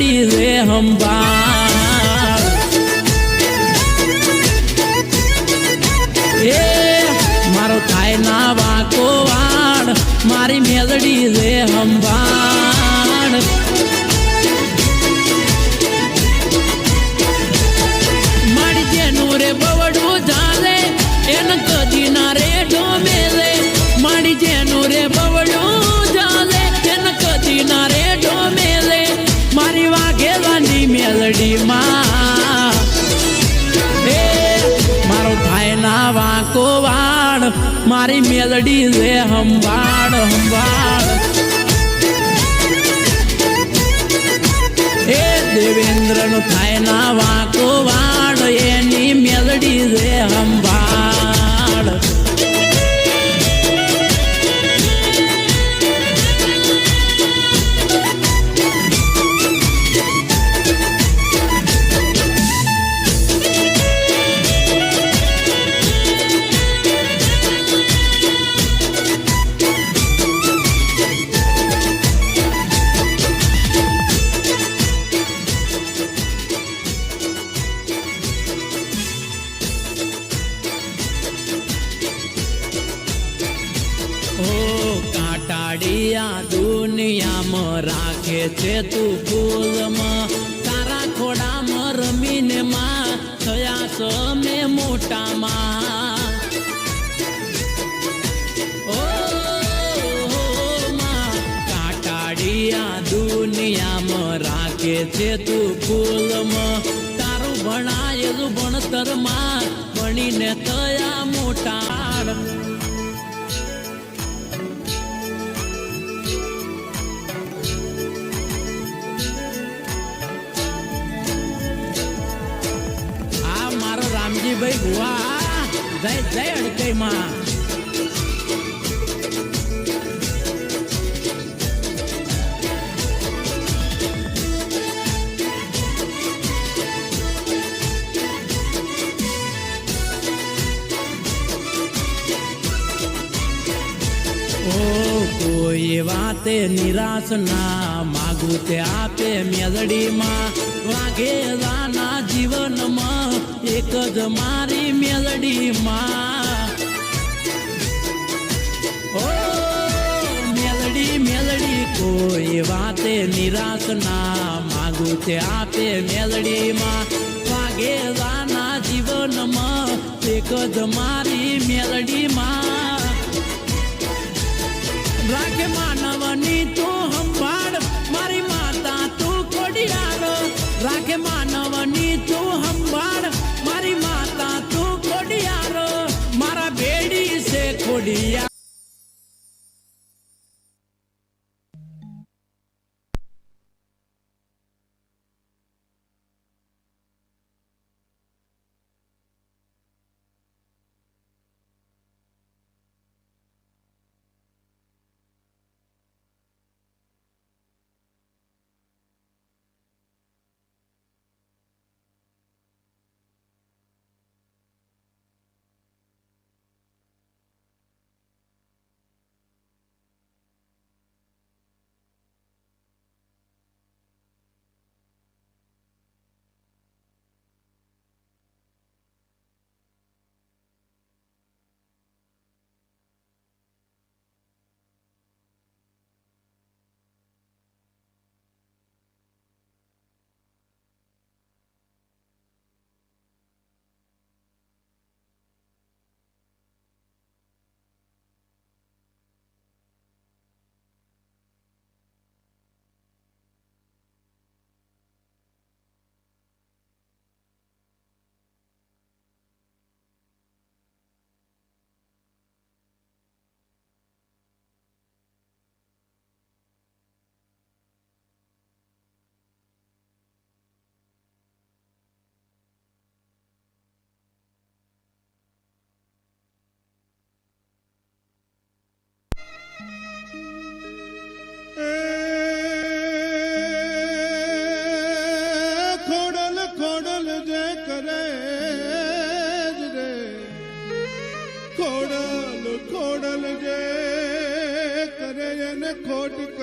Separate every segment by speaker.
Speaker 1: વાંકો વાણ મારી મેલડી રે મારી મેલડી લે હંભાળ હંભાળ એ દેવેન્દ્ર નો થાય ના વાંકો વાળ એની મેલડી રે હંભાળ મોટામાં દુનિયામાં રાખે છે તું ફૂલમાં તારું ભણાયેલું ભણતરમાં ભણીને થયા મોટા ભુવા જય જય અડકઈ માં વાતે નિરાશ ના માગું તે આપે મેલડીમાં. વાઘેલાના જીવનમાં, એક જ મારી મેલડીમાં. ઓ મેલડી મેલડી, કોઈ વાતે નિરાશ ના માગું તે આપે મેલડીમાં. વાઘેલાના જીવનમાં, એક જ મારી મેલડીમાં. રાખે માનવની તું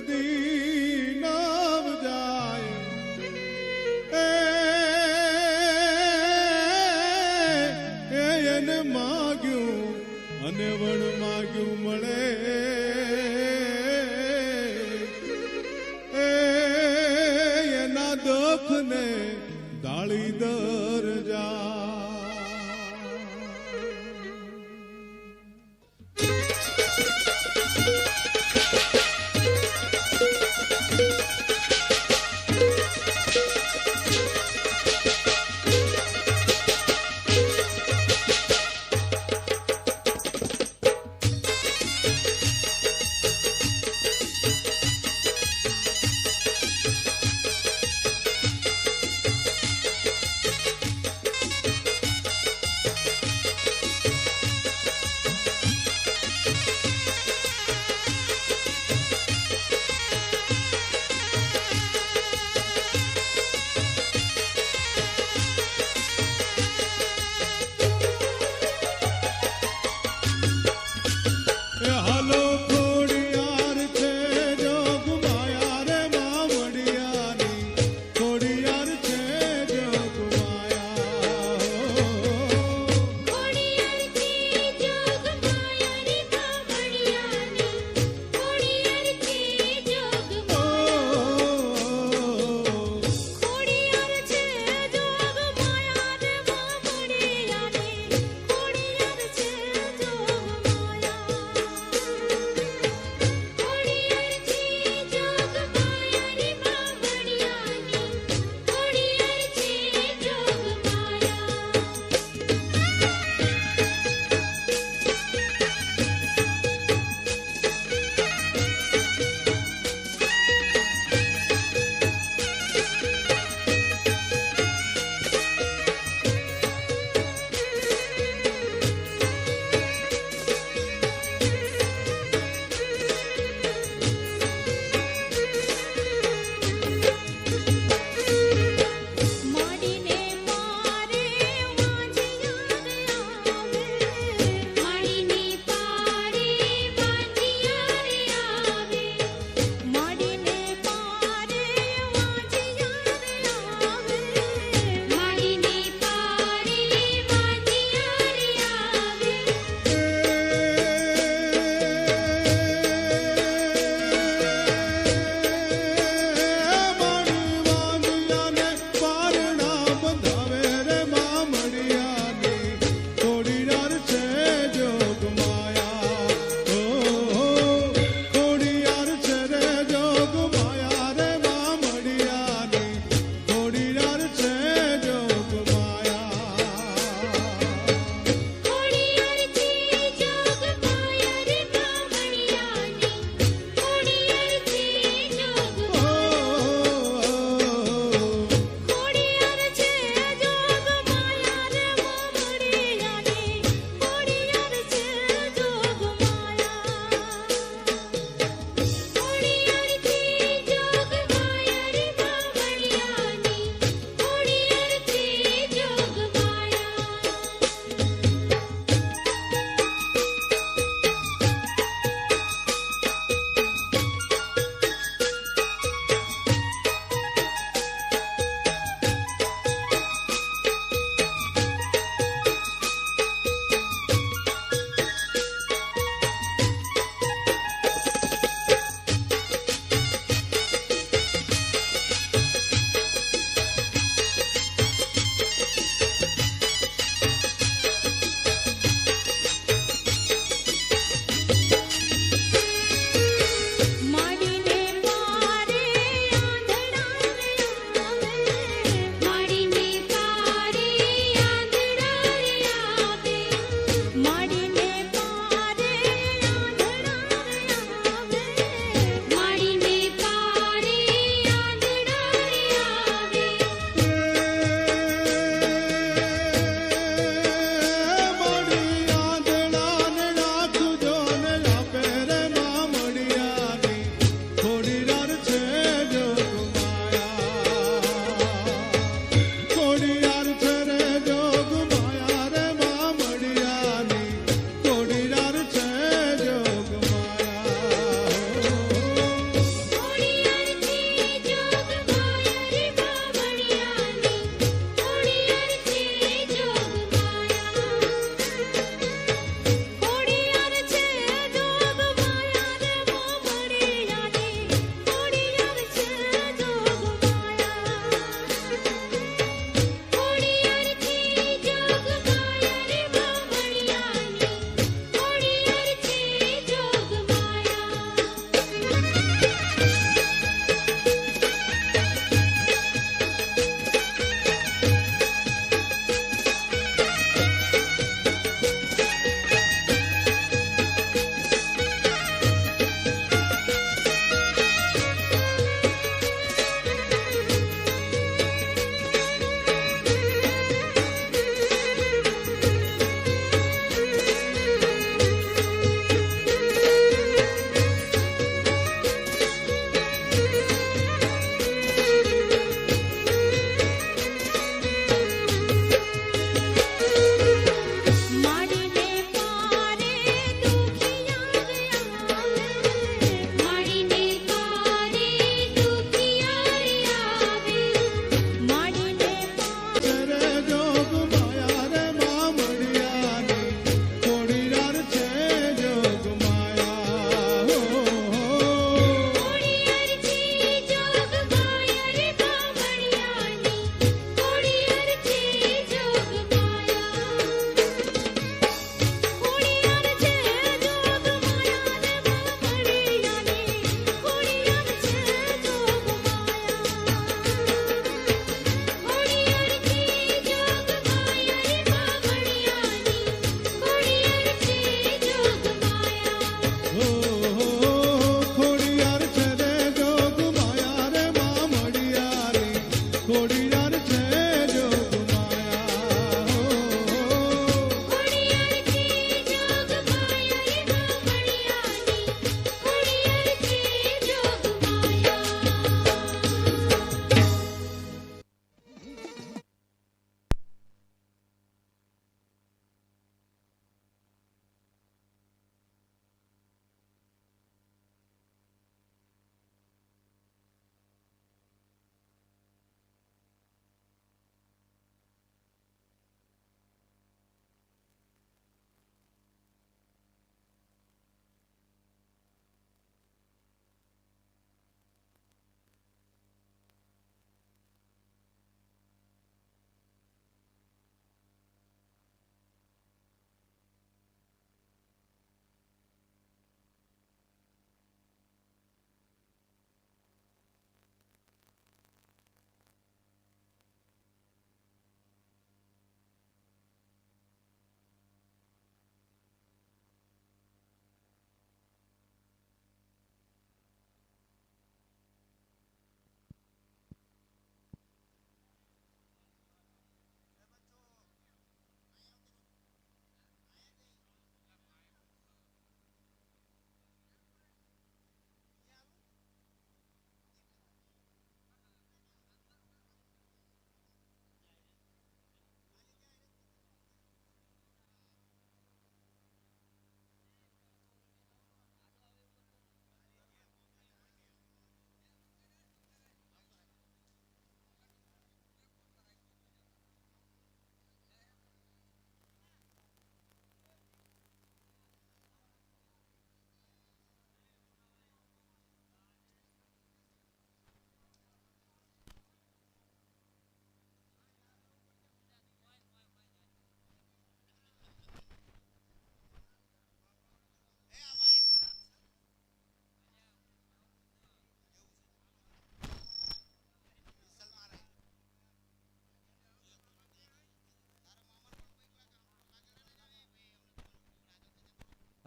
Speaker 2: மனது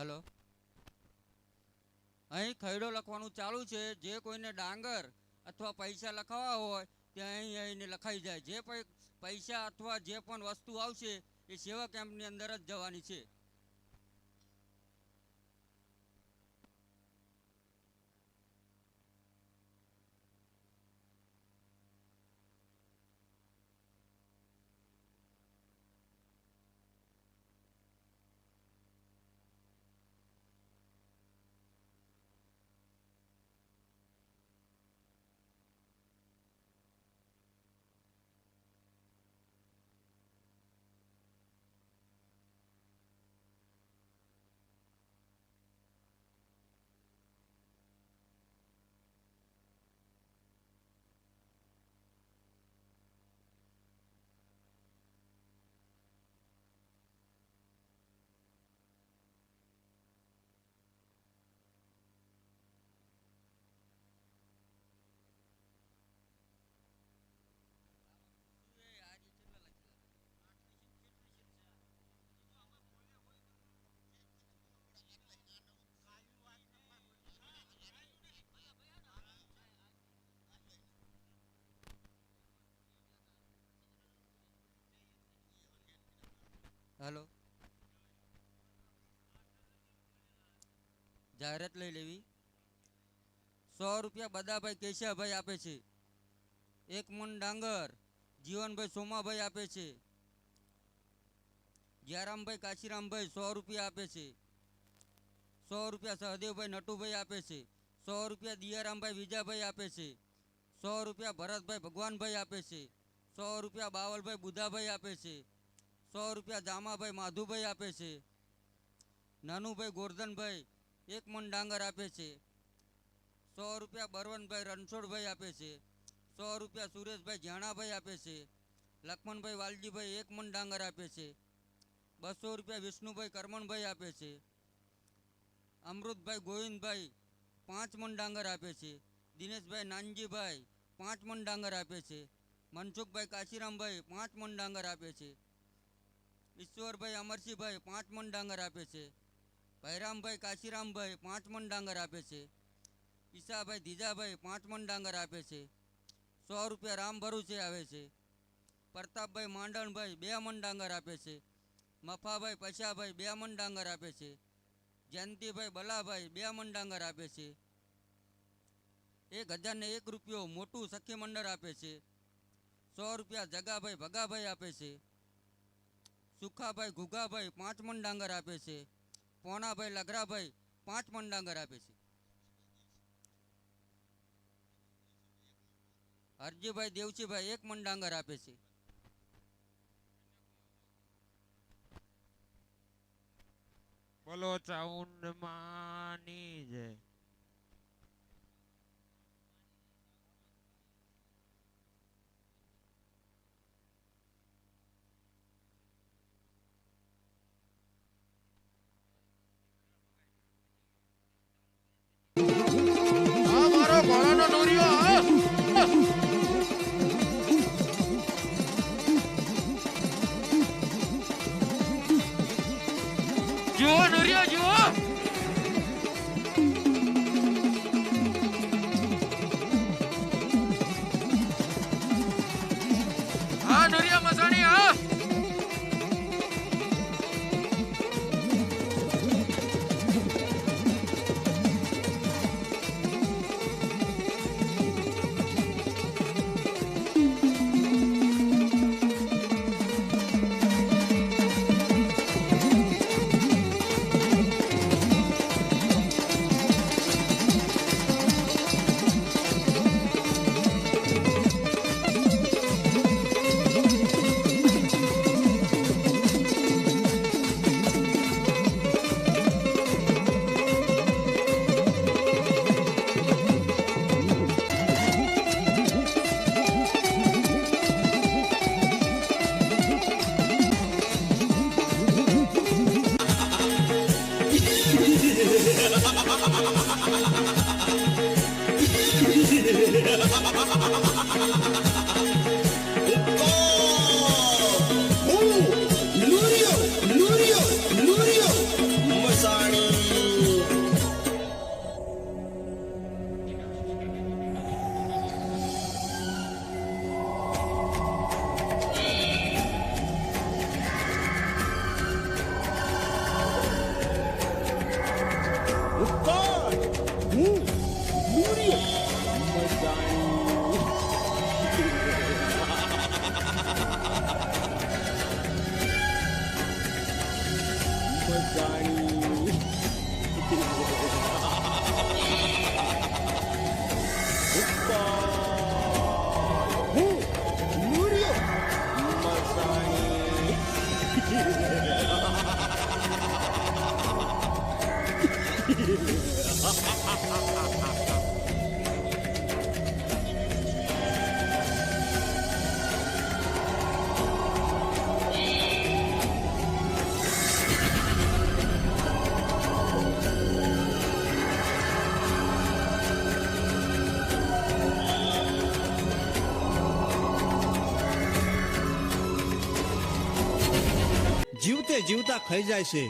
Speaker 3: હલો. અહીં ખૈડો લખવાનું ચાલુ છે. જે કોઈને ડાંગર અથવા પૈસા લખાવવા હોય ત્યાં અહીં અહીંને લખાઈ જાય. જે પૈસા અથવા જે પણ વસ્તુ આવશે, એ સેવા કેમ્પની અંદર જ જવાની છે. હલો. જાહેરાત લઈ લેવી. સો રૂપિયા બદાભાઈ કેશિયાભાઈ આપે છે. એક મન ડાંગર, જીવનભાઈ સોમાભાઈ આપે છે. જયરામભાઈ કાશીરામભાઈ સો રૂપિયા આપે છે. સો રૂપિયા સહદેવભાઈ નટુભાઈ આપે છે. સો રૂપિયા દિયારામભાઈ વિજાભાઈ આપે છે. સો રૂપિયા ભરતભાઈ ભગવાનભાઈ આપે છે. સો રૂપિયા બાવલભાઈ બુધાભાઈ આપે છે. સો રૂપિયા જામાભાઈ માધુભાઈ આપે છે. નાનુભાઈ ગોરધનભાઈ એક મણ ડાંગર આપે છે. સો રૂપિયા બરવનભાઈ રણછોડભાઈ આપે છે. સો રૂપિયા સુરેશભાઈ જાણાભાઈ આપે છે. લક્ષ્મણભાઈ વાલજીભાઈ એક મણ ડાંગર આપે છે. બસો રૂપિયા વિષ્ણુભાઈ કરમણભાઈ આપે છે. અમૃતભાઈ ગોવિંદભાઈ પાંચ મણ ડાંગર આપે છે. દિનેશભાઈ નાનજીભાઈ પાંચ મણ ડાંગર આપે છે. મનસુખભાઈ કાશીરામભાઈ પાંચ મણ ડાંગર આપે છે. ઈશ્વરભાઈ અમરસિંહભાઈ પાંચ મણ ડાંગર આપે છે. ભૈરામભાઈ કાશીરામભાઈ પાંચ મણ ડાંગર આપે છે. ઈશાભાઈ ધીજાભાઈ પાંચ મણ ડાંગર આપે છે. સો રૂપિયા રામ ભરૂચે આવે છે. પ્રતાપભાઈ માંડણભાઈ બે મણ ડાંગર આપે છે. મફાભાઈ પશાભાઈ બે મણ ડાંગર આપે છે. જયંતિભાઈ બલાભાઈ બે મણ ડાંગર આપે છે. એક હજારને એક રૂપિયો મોટું સખી મંડળ આપે છે. સો રૂપિયા જગાભાઈ ભગાભાઈ આપે છે. સુખાભાઈ ઘુઘાભાઈ પાંચ મણ ડાંગર આપે છે. પોણાભાઈ લગરાભાઈ પાંચ મણ ડાંગર આપે છે. હરજીભાઈ, દેવજીભાઈ એક મણ ડાંગર આપે છે.
Speaker 4: બોલો ચાઉંડ Thank you. Pagkani.
Speaker 5: જીવતા ખાઈ જાય છે.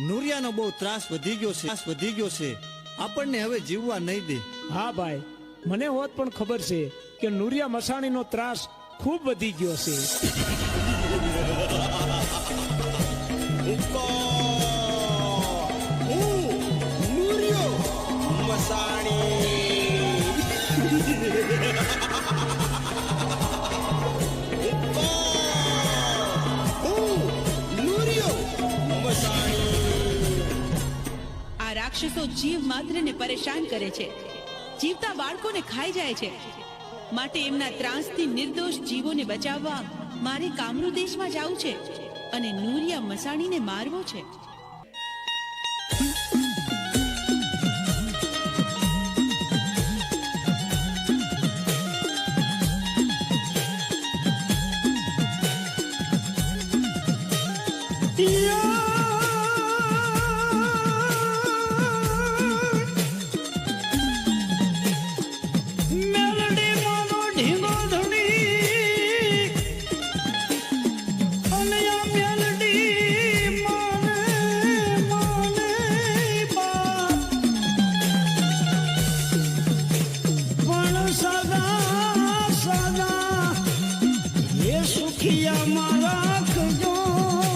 Speaker 5: નુરિયાનો બહુ ત્રાસ વધી ગયો છે. ત્રાસ વધી ગયો છે. આપણને હવે જીવવા નહીં દે.
Speaker 6: હા ભાઈ મને હોત પણ ખબર છે કે નુરિયા મસાણીનો ત્રાસ ખૂબ વધી ગયો છે.
Speaker 7: આ રાક્ષસો જીવ માત્રને પરેશાન કરે છે. જીવતા બાળકોને ખાઈ જાય છે. માટે એમના ત્રાસથી નિર્દોષ જીવોને બચાવવા મારે કામરૂ દેશમાં જવું છે અને નૂરિયા મસાણીને મારવો છે.
Speaker 6: You.